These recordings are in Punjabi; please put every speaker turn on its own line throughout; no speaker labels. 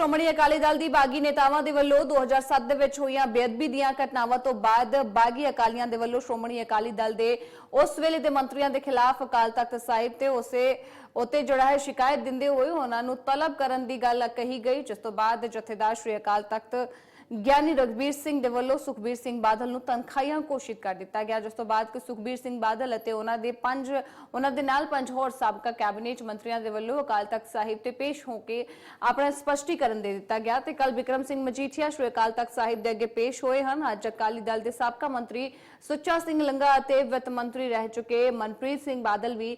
ਸ਼੍ਰੋਮਣੀ ਅਕਾਲੀ ਦਲ ਦੀ ਬਾਗੀ ਨੇਤਾਵਾਂ ਦੇ ਵੱਲੋਂ 2007 ਦੇ ਵਿੱਚ ਹੋਈਆਂ ਬੇਅਦਬੀ ਦੀਆਂ ਘਟਨਾਵਾਂ ਤੋਂ ਬਾਅਦ ਬਾਗੀ ਅਕਾਲੀਆਂ ਦੇ ਵੱਲੋਂ ਸ਼੍ਰੋਮਣੀ ਅਕਾਲੀ ਦਲ ਦੇ ਉਸ ਵੇਲੇ ਦੇ ਮੰਤਰੀਆਂ ਦੇ ਖਿਲਾਫ ਅਕਾਲ ਤਖਤ ਸਾਹਿਬ ਤੇ ਉਸੇ ਉਤੇ ਜਿਹੜਾ ਹੈ ਸ਼ਿਕਾਇਤ ਦਿੰਦੇ ਹੋਏ ਉਹਨਾਂ ਨੂੰ ਤਲਬ ਕਰਨ ਦੀ ਗੱਲ ਕਹੀ ਗਈ, ਜਿਸ ਤੋਂ ਬਾਅਦ ਜਥੇਦਾਰ ਸ਼੍ਰੀ ਅਕਾਲ ਤਖਤ ਗਿਆਨੀ ਰਗਬੀਰ ਸਿੰਘ ਦੇ ਵੱਲੋਂ ਸੁਖਬੀਰ ਸਿੰਘ ਬਾਦਲ ਨੂੰ ਤਨਖਾਹੀਆਂ ਘੋਸ਼ਿਤ ਕਰ ਦਿੱਤਾ ਗਿਆ, ਜਿਸ ਤੋਂ ਬਾਅਦ ਕਿ ਸੁਖਬੀਰ ਸਿੰਘ ਬਾਦਲ ਅਤੇ ਉਹਨਾਂ ਦੇ ਪੰਜ, ਉਹਨਾਂ ਦੇ ਨਾਲ ਪੰਜ ਹੋਰ ਸਾਬਕਾ ਕੈਬਨਿਟ ਮੰਤਰੀਆਂ ਦੇ ਵੱਲੋਂ ਅਕਾਲ ਤਖਤ ਸਾਹਿਬ ਤੇ ਪੇਸ਼ ਹੋ ਕੇ ਆਪਣਾ ਸਪਸ਼ਟੀਕਰਨ ਦੇ ਦਿੱਤਾ ਗਿਆ ਤੇ ਕੱਲ ਵਿਕਰਮ ਸਿੰਘ ਮਜੀਠੀਆ ਸ਼੍ਰੀ ਅਕਾਲ ਤਖਤ ਸਾਹਿਬ ਦੇ ਅੱਗੇ ਪੇਸ਼ ਹੋਏ ਹਨ। ਅੱਜ ਅਕਾਲੀ ਦਲ ਦੇ ਸਾਬਕਾ ਮੰਤਰੀ ਸੁੱਚਾ ਸਿੰਘ ਲੰਗਾ ਅਤੇ ਵਿੱਤ ਮੰਤਰੀ ਰਹਿ ਚੁੱਕੇ ਮਨਪ੍ਰੀਤ ਸਿੰਘ ਬਾਦਲ ਵੀ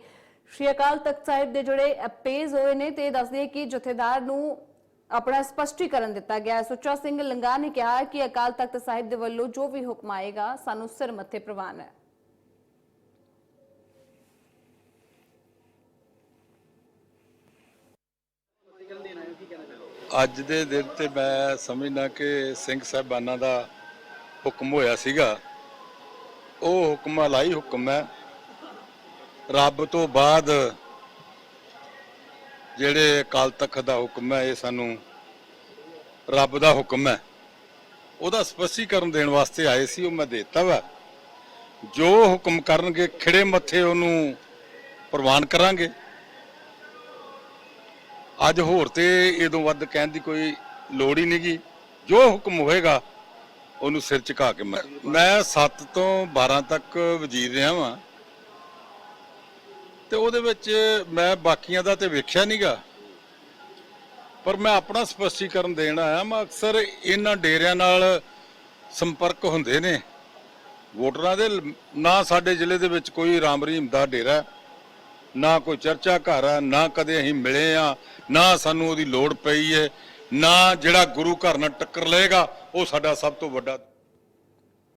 ਸ਼੍ਰੀ ਅਕਾਲ ਤਖਤ ਸਾਹਿਬ ਦੇ ਜਿਹੜੇ ਪੇਸ਼ ਹੋਏ ਨੇ ਤੇ ਦੱਸਦੇ ਕਿ ਜਥੇਦਾਰ ਨੂੰ ਆਪਣਾ ਸਪਸ਼ਟੀਕਰਨ ਦਿੱਤਾ ਗਿਆ ਹੈ। ਸੁੱਚਾ ਸਿੰਘ ਲੰਗਾ ਨੇ ਕਿਹਾ ਕਿ ਅਕਾਲ ਤਖਤ ਸਾਹਿਬ ਦੇ ਵੱਲੋਂ ਜੋ ਵੀ ਹੁਕਮ ਆਏਗਾ, ਸਾਨੂੰ ਸਿਰ ਮੱਥੇ ਪ੍ਰਵਾਨ ਹੈ।
ਅੱਜ ਦੇ ਦਿਨ ਤੇ ਮੈਂ ਸਮਝਦਾ ਕਿ ਸਿੰਘ ਸਾਹਿਬਾਨਾਂ ਦਾ ਹੁਕਮ ਹੋਇਆ ਸੀਗਾ। ਉਹ ਹੁਕਮ ਅਲਾਈ ਹੁਕਮ ਹੈ। ਰੱਬ ਤੋਂ ਬਾਅਦ ਜਿਹੜੇ ਅਕਾਲ ਤਖਤ ਦਾ ਹੁਕਮ ਹੈ, ਇਹ ਸਾਨੂੰ ਰੱਬ ਦਾ ਹੁਕਮ ਹੈ। ਉਹਦਾ ਸਪਸ਼ਟੀਕਰਨ ਦੇਣ ਵਾਸਤੇ ਆਏ ਸੀ, ਉਹ ਮੈਂ ਦੇਤਾ ਵਾ। ਜੋ ਹੁਕਮ ਕਰਨਗੇ, ਖਿੜੇ ਮੱਥੇ ਉਹਨੂੰ ਪ੍ਰਵਾਨ ਕਰਾਂਗੇ। ਅੱਜ ਹੋਰ ਤੇ ਇਦੋਂ ਵੱਧ ਕਹਿਣ ਦੀ ਕੋਈ ਲੋੜ ਹੀ ਨਹੀਂਗੀ। ਜੋ ਹੁਕਮ ਹੋਏਗਾ, ਉਹਨੂੰ ਸਿਰ ਝੁਕਾ ਕੇ ਮੈਂ ਮੈਂ 7 ਤੋਂ 12 ਤੱਕ ਵਜ਼ੀਰ ਰਿਹਾ ਵਾਂ। ਤੇ ਉਹਦੇ ਵਿੱਚ ਮੈਂ ਬਾਕੀਆਂ ਦਾ ਤੇ ਵੇਖਿਆ ਨਹੀਂਗਾ ਪਰ ਮੈਂ ਆਪਣਾ ਸਪਸ਼ਟੀਕਰਨ ਦੇਣ ਆਇਆ ਮੈਂ ਅਕਸਰ ਇਹਨਾਂ ਡੇਰਿਆਂ ਨਾਲ ਸੰਪਰਕ ਹੁੰਦੇ ਨੇ। ਵੋਟਰਾਂ ਦੇ ਨਾ ਸਾਡੇ ਜ਼ਿਲ੍ਹੇ ਦੇ ਵਿੱਚ ਕੋਈ ਰਾਮ ਰਹੀਮ ਦਾ ਡੇਰਾ, ਨਾ ਕੋਈ ਚਰਚਾ ਘਰ ਆ, ਨਾ ਕਦੇ ਅਸੀਂ ਮਿਲੇ ਆ, ਨਾ ਸਾਨੂੰ ਉਹਦੀ ਲੋੜ ਪਈ ਹੈ ਨਾ ਜਿਹੜਾ ਗੁਰੂ ਘਰ ਨਾਲ ਟੱਕਰ ਲਏਗਾ, ਉਹ ਸਾਡਾ ਸਭ ਤੋਂ ਵੱਡਾ